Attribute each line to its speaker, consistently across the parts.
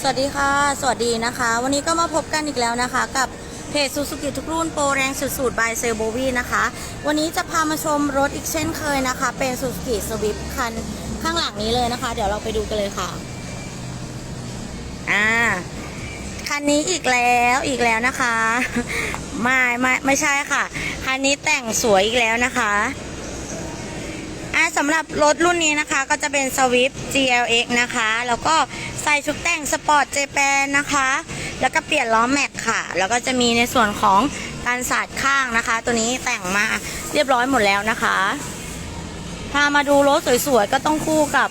Speaker 1: สวัสดีค่ะ สวัสดีนะคะ วันนี้ก็มาพบกันอีกแล้วนะคะ กับเพจซูซูกิทุกรุ่นโปรแรงสุดๆบายเซลโบวีนะคะ วันนี้จะพามาชมรถอีกเช่นเคยนะคะ เป็นซูซูกิสวิฟคันข้างหลังนี้เลยนะคะ เดี๋ยวเราไปดูกันเลยค่ะ อ่า คันนี้อีกแล้วอีกแล้วนะคะ ไม่ไม่ไม่ใช่ค่ะ คันนี้แต่งสวยอีกแล้วนะคะ อ่าสำหรับรถรุ่นนี้นะคะก็จะเป็น Swift GLX นะคะ แล้วก็ใส่ชุดแต่งสปอร์ตเจแปนนะคะ แล้วก็เปลี่ยนล้อแม็กค่ะ แล้วก็จะมีในส่วนของการสาดข้างนะคะ ตัวนี้แต่งมาเรียบร้อยหมดแล้วนะคะพามาดูรถสวยๆ ก็ต้องคู่กับ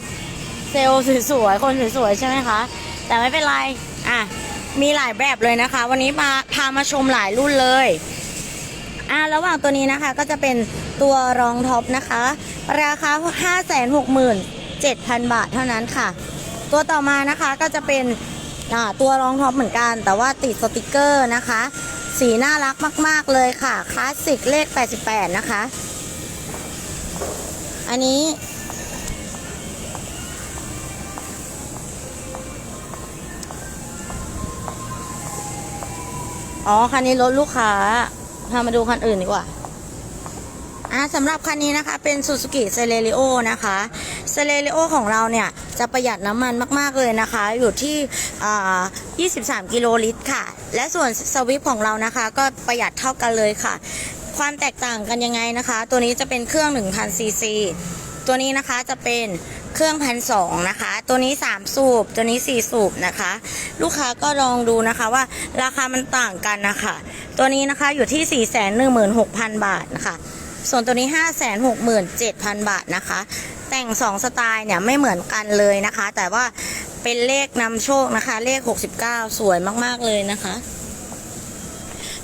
Speaker 1: เซลล์สวยๆ คนสวยๆ ใช่ไหมคะ แต่ไม่เป็นไร อะ มีหลายแบบเลยนะคะ วันนี้มาพามาชมหลายรุ่นเลย อ่าระหว่างตัวนี้นะคะก็จะเป็นตัวรองท็อปนะคะ ราคา 567,000 บาทเท่านั้นค่ะ ตัวต่อมานะคะก็จะเป็นอ่าตัวรองท็อปเหมือนกัน แต่ว่าติดสติกเกอร์นะคะ สีน่ารักมาก ๆ เลยค่ะคลาสสิกเลข 88 นะคะ อันนี้อ๋อ คันนี้รถลูกค้า พามาดูคันอื่นดีกว่าอ่าสำหรับคันนี้นะคะเป็น Suzuki c e l e r i o นะคะ c e l e r i o ของเราเนี่ย จะประหยัดน้ำมันมาก ๆ เลยนะคะ อยู่ที่ 23 กิโลลิตรค่ะ และส่วน Swift ของเรานะคะ ก็ประหยัดเท่ากันเลยค่ะ ความแตกต่างกันยังไงนะคะ ตัวนี้จะเป็นเครื่อง 1,000 ซีซี ตัวนี้นะคะจะเป็นเครื่องพันสองนะคะ ตัวนี้ 3 สูบ ตัวนี้ 4 สูบนะคะ ลูกค้าก็ลองดูนะคะว่าราคามันต่างกันนะคะ ตัวนี้นะคะอยู่ที่ 416,000 บาทนะคะ ส่วนตัวนี้ 567,000 บาทนะคะ แต่ง 2 สไตล์เนี่ยไม่เหมือนกันเลยนะคะ แต่ว่าเป็นเลขนำโชคนะคะ เลข 69 สวยมากๆเลยนะคะ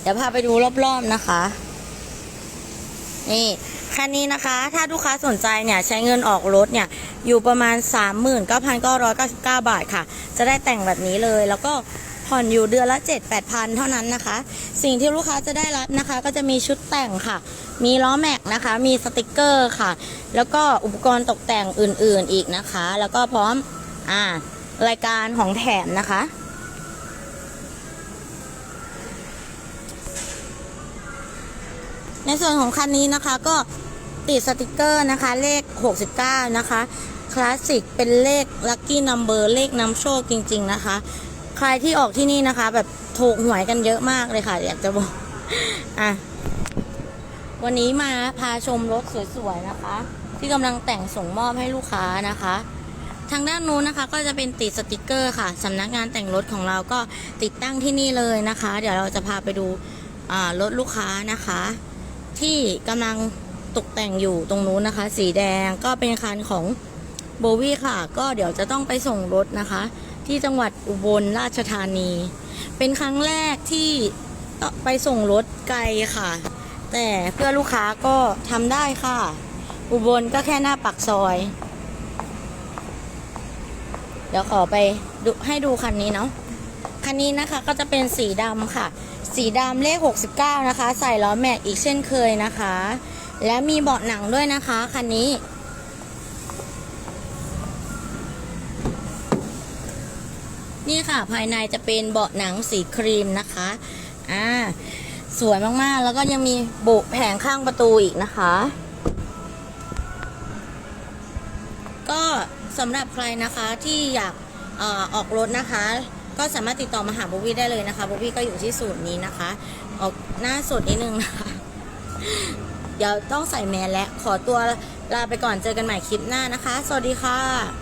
Speaker 1: เดี๋ยวพาไปดูรอบๆนะคะ นี่คันนี้นะคะ ถ้าลูกค้าสนใจเนี่ยใช้เงินออกรถเนี่ยอยู่ประมาณ 39,999 บาทค่ะ จะได้แต่งแบบนี้เลยแล้วก็ ผ่อนอยู่เดือนละ 7 8พันเท่านั้นนะคะ สิ่งที่ลูกค้าจะได้รับนะคะ ก็จะมีชุดแต่งค่ะ มีล้อแม็กนะคะ มีสติกเกอร์ค่ะ แล้วก็อุปกรณ์ตกแต่งอื่นๆอีกนะคะ แล้วก็พร้อมอ่ารายการของแถมนะคะในส่วนของคันนี้นะคะก็ติดสติกเกอร์นะคะ เลข 69 นะคะ คลาสสิกเป็นเลขลัคกี้นัมเบอร์เลขนำโชคจริง ๆ นะคะ ครที่ออกที่นี่นะคะ แบบถูกหวยกันเยอะมากเลยค่ะ อยากจะบอกอะวันนี้มาพาชมรถสวยๆนะคะ ที่กำลังแต่งส่งมอบให้ลูกค้านะคะ ทางด้านนู้นนะคะ ก็จะเป็นติดสติกเกอร์ค่ะสำนักงานแต่งรถของเราก็ติดตั้งที่นี่เลยนะคะ เดี๋ยวเราจะพาไปดูรถลูกค้านะคะ ที่กำลังตกแต่งอยู่ตรงนู้นนะคะ สีแดงก็เป็นคันของโบวี่ค่ะ ก็เดี๋ยวจะต้องไปส่งรถนะคะ ที่จังหวัดอุบลราชธานี เป็นครั้งแรกที่ไปส่งรถไกลค่ะ แต่เพื่อลูกค้าก็ทำได้ค่ะ อุบลก็แค่หน้าปักซอย เดี๋ยวขอไปดูให้ดูคันนี้เนาะคันนี้นะคะก็จะเป็นสีดำค่ะ สีดำเลข 69 นะคะ ใส่ล้อแม็กอีกเช่นเคยนะคะ และมีเบาะหนังด้วยนะคะคันนี้ นี่ค่ะภายในจะเป็นเบาะหนังสีครีมนะคะอ่าสวยมากๆ แล้วก็ยังมีบุแผงข้างประตูอีกนะคะ ก็สำหรับใครนะคะที่อยากอออกรถนะคะ ก็สามารถติดต่อมาหาโบวี่ได้เลยนะคะโบวี่ก็อยู่ที่ศูนย์นี้นะคะ ออกหน้าสดนิดนึงนะคะ เดี๋ยวต้องใส่แมสและขอตัวลาไปก่อนเจอกันใหม่คลิปหน้านะคะ สวัสดีค่ะ